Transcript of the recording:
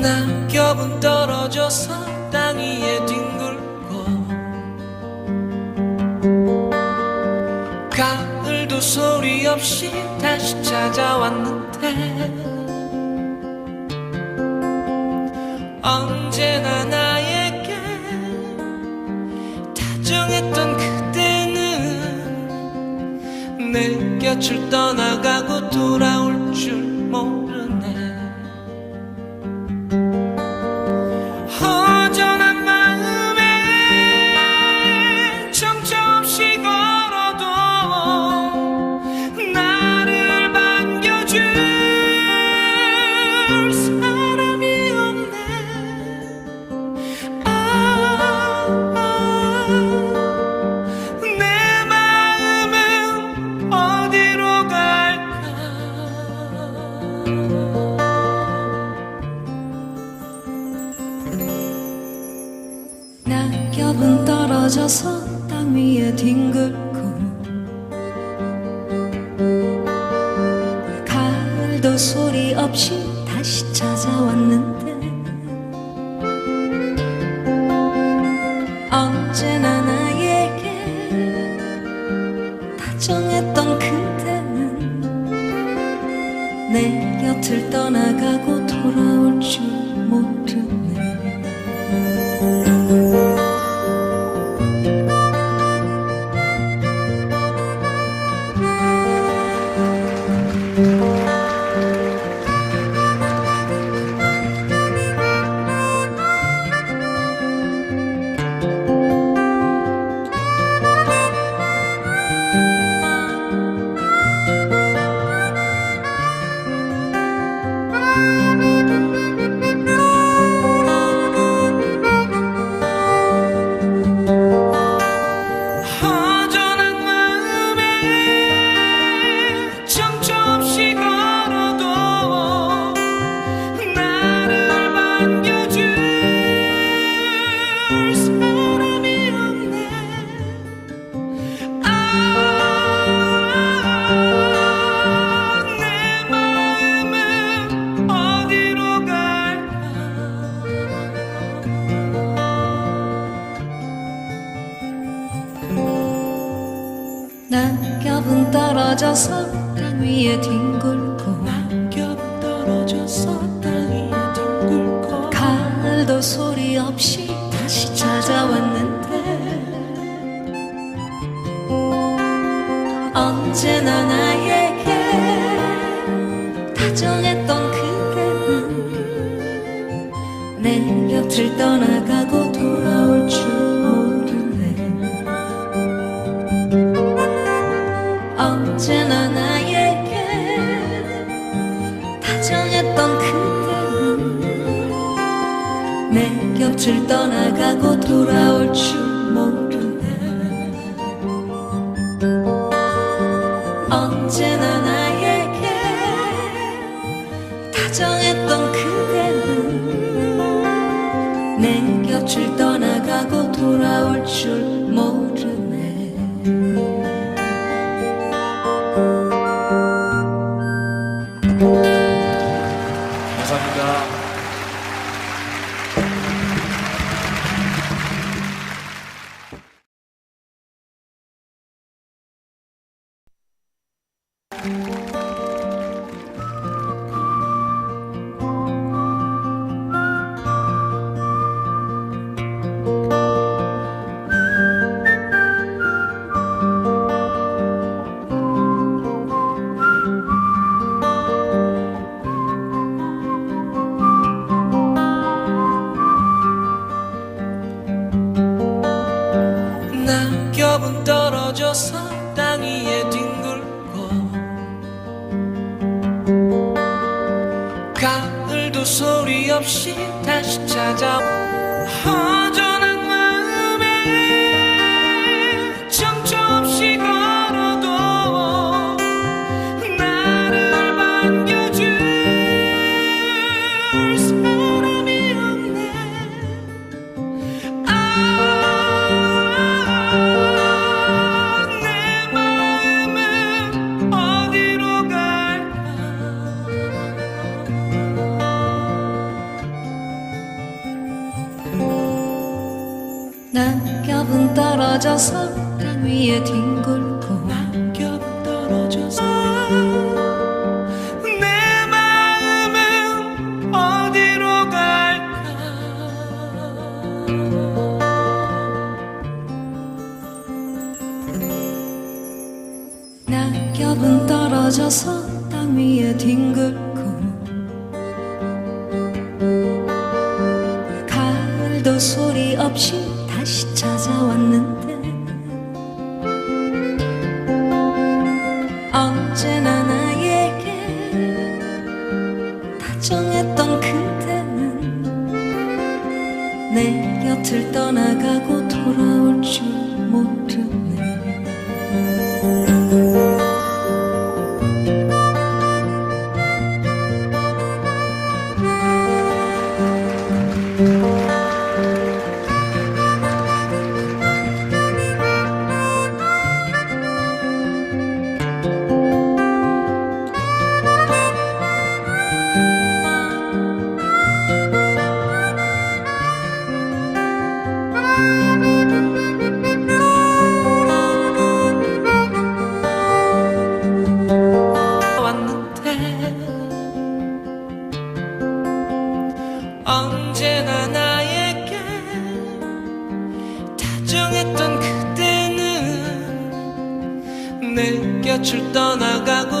낙엽은 떨어져서 땅 위에 뒹굴 고 가을도 소리 없이 다시 찾아왔는데 언제나 나에게 다정했던 그대는 내 곁을 떠나가 떨어져서 땅 위에 뒹굴고 가을도 소리 없이 다시 찾아왔는데 언제나 나에게 다정했던 그대는 내 곁을 떠나가고 돌아올 줄 모르네 낙엽은 떨어져서 땅 위에 뒹굴고 낙엽 떨어져서 땅 위에 뒹굴고 가을도 소리 없이 다시 찾아왔는데 언제나 나에게 다정했던 그대는 내 곁을 떠나 곁을 떠나가고 돌아올 줄 모르네. 언제나 나에게 다정했던 그대는 내 곁을 떠나가고 돌아올 줄 가을도 소리 없이 다시 찾아 허전한 마음에 떨어져서 땅 위에 뒹굴고 낙엽 떨어져서 내 마음은 어디로 갈까? 낙엽은 떨어져서 땅 위에 뒹굴고 가을도 소리 없이 다시 찾아왔는데 언제나 나에게 다정했던 그대는 내 곁을 떠나가고 돌아올 줄 내 곁을 떠나가고